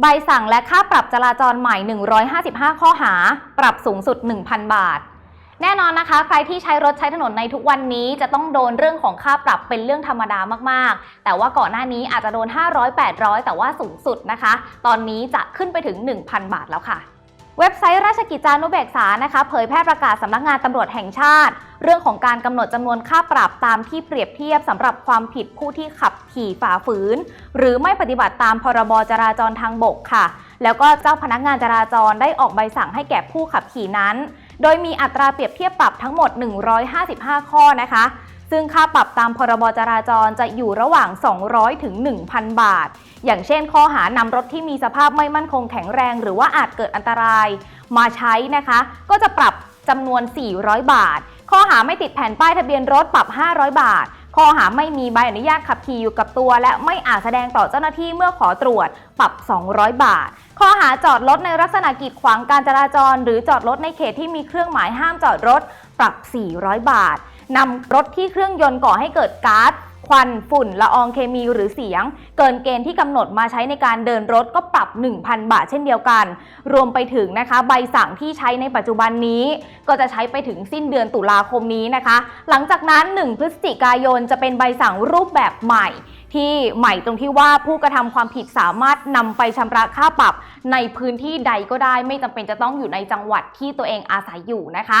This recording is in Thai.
ใบสั่งและค่าปรับจราจรใหม่ 155 ข้อหา ปรับสูงสุด 1,000 บาท แน่นอนนะคะ ใครที่ใช้รถใช้ถนนในทุกวันนี้ จะต้องโดนเรื่องของค่าปรับเป็นเรื่องธรรมดามากๆ แต่ว่าก่อนหน้านี้อาจจะโดน 500 800 แต่ว่าสูงสุดนะคะ ตอนนี้จะขึ้นไปถึง 1,000 บาทแล้วค่ะ เว็บไซต์ราชกิจจานุเบกษานะคะเผยแพร่ประกาศสำนักงานตำรวจแห่งชาติ เรื่องของการกำหนดจำนวนค่าปรับตามที่เปรียบเทียบสำหรับความผิดผู้ที่ขับขี่ฝ่าฝืน หรือไม่ปฏิบัติตามพรบจราจรทางบกค่ะ แล้วก็เจ้าพนักงานจราจรได้ออกใบสั่งให้แก่ผู้ขับขี่นั้น โดยมีอัตราเปรียบเทียบปรับทั้งหมด 155 ข้อนะคะ ซึ่งค่าปรับตามพรบจราจรจะอยู่ระหว่าง 200 ถึง 1,000 บาท อย่างเช่น ข้อหานำรถที่มีสภาพไม่มั่นคงแข็งแรง หรือว่าอาจเกิดอันตราย มาใช้นะคะ ก็จะปรับจำนวน 400 บาท ข้อหาไม่ติดแผ่นป้ายทะเบียนรถปรับ 500 บาท ข้อหาไม่มีใบอนุญาตขับขี่อยู่กับตัว และไม่อาจแสดงต่อเจ้าหน้าที่เมื่อขอตรวจปรับ 200 บาท ข้อหาจอดรถในลักษณะกีดขวางการจราจร หรือจอดรถในเขตที่มีเครื่องหมายห้ามจอดรถปรับ 400 บาท นำรถที่เครื่องยนต์ก่อให้เกิดก๊าซควันฝุ่นละอองเคมีหรือเสียง เกินเกณฑ์ที่กำหนดมาใช้ในการเดินรถก็ปรับ 1,000 บาทเช่นเดียวกัน รวมไปถึงนะคะ ใบสั่งที่ใช้ในปัจจุบันนี้ ก็จะใช้ไปถึงสิ้นเดือนตุลาคมนี้นะคะ หลังจากนั้น 1 พฤศจิกายนจะเป็นใบสั่งรูปแบบใหม่ ที่ใหม่ตรงที่ว่าผู้กระทำความผิดสามารถนำไปชำระค่าปรับในพื้นที่ใดก็ได้ ไม่จำเป็นจะต้องอยู่ในจังหวัดที่ตัวเองอาศัยอยู่นะคะ